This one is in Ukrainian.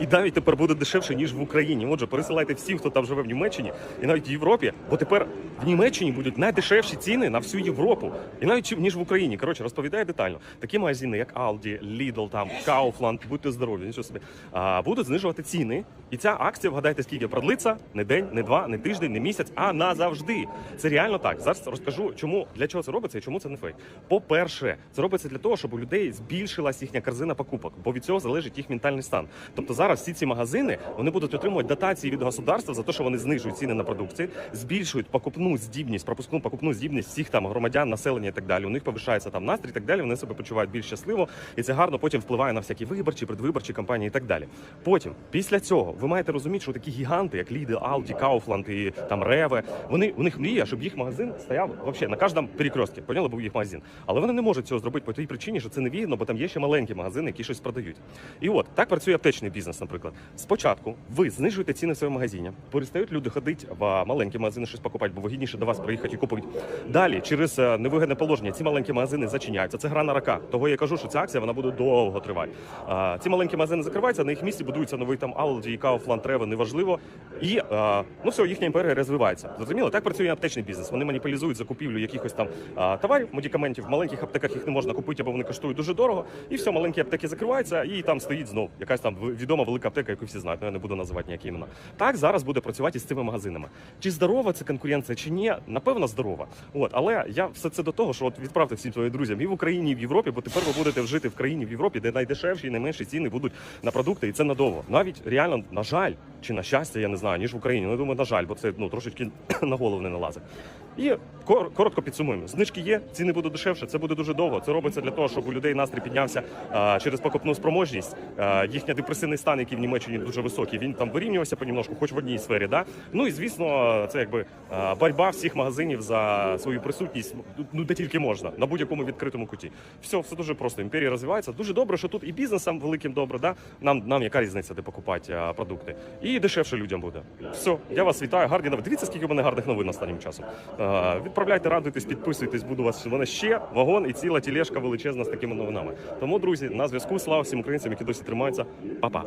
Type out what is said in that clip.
І навіть тепер буде дешевше ніж в Україні. Отже, пересилайте всіх, хто там живе в Німеччині, і навіть в Європі, бо тепер в Німеччині будуть найдешевші ціни на всю Європу, і навіть ніж в Україні. Коротше, розповідаю детально. Такі магазини, як Aldi, Lidl, там Kaufland, будьте здорові, нічого собі, а, будуть знижувати ціни. І ця акція, вгадайте, скільки продлиться не день, не два, не тиждень, не місяць, а назавжди. Це реально так. Зараз розкажу, чому для чого це робиться і чому це не фейк. По-перше, це робиться для того, щоб у людей збільшилась їхня корзина покупок, бо від цього залежить їх ментальний стан. Тобто зараз всі ці магазини вони будуть отримувати дотації від государства за те, що вони знижують ціни на продукцію, збільшують покупну здібність, пропускну покупну здібність всіх там громадян, населення і так далі. У них повишається там настрій, і так далі. Вони себе почувають більш щасливо, і це гарно потім впливає на всякі виборчі, предвиборчі кампанії і так далі. Потім, після цього, ви маєте розуміти, що такі гіганти, як Lidl, Aldi, Kaufland і там Реве, вони у них мрія, щоб їх магазин стояв вообще на кожному перекрестці. Поняли, був їх магазин. Але вони не можуть цього зробити по тій причині, що це не вигідно, бо там є ще маленькі магазини, які щось продають. І от так працює аптечний бізнес, наприклад. Спочатку ви знижуєте ціни в своєму магазині, перестають люди ходити в маленькі магазини щось покупати, бо вигідніше до вас приїхати і купити. Далі, через е, невигідне положення, ці маленькі магазини зачиняються. Це гра на рака. Того я кажу, що ця акція вона буде довго тривати. Ці маленькі магазини закриваються, на їх місці будується новий там Aldi, Kaufland, Rewe, неважливо. І ну все, їхня імперія розвивається. Зрозуміло, так працює аптечний бізнес. Вони маніпулізують закупівлю якихось там товарів, медикаментів. В маленьких аптеках їх не можна купити, або вони коштують дуже дорого. І все, маленькі аптеки закриваються, і там стоїть знов якась там відома велика аптека, яку всі знають. Ну, я не буду називати ніякі імена. Так зараз буде працювати з цими магазинами. Чи здорова це конкуренція, чи ні? Напевно, здорова. От, але я все це до того, що от відправте всім своїм друзям і в Україні, і в Європі, бо тепер ви будете жити в країні в Європі, де найдешевші і найменші ціни будуть на продукти, і це надовго. Навіть реально, на жаль, чи на щастя, я не знаю, ніж в Україні. Ну, я думаю, на жаль, бо це ну трошечки на голову не налазить. І коротко підсумуємо. Знижки є, ціни будуть дешевше. Це буде дуже довго. Це робиться для того, щоб у людей настрій піднявся через покупну спроможність. Їхня депресивний стан, який в Німеччині дуже високий, він там вирівнювався понемножку, хоч в одній сфері. Да? Ну і звісно, це якби боротьба всіх магазинів за свою присутність, ну де тільки можна, на будь-якому відкритому куті. Все, все дуже просто. Імперія розвивається. Дуже добре, що тут і бізнесам великим добре. Да? Нам нам яка різниця, де покупати продукти, і дешевше людям буде. Все, я вас вітаю. Гарні новини. Дивіться, скільки в мене гарних новин останнім часом. А, відправляйте, радуйтесь, підписуйтесь. Буду вас. вона ще вагон і ціла тілешка величезна з такими новинами. Тому, друзі, на зв'язку. Слава всім українцям, які досі тримаються. Па-па.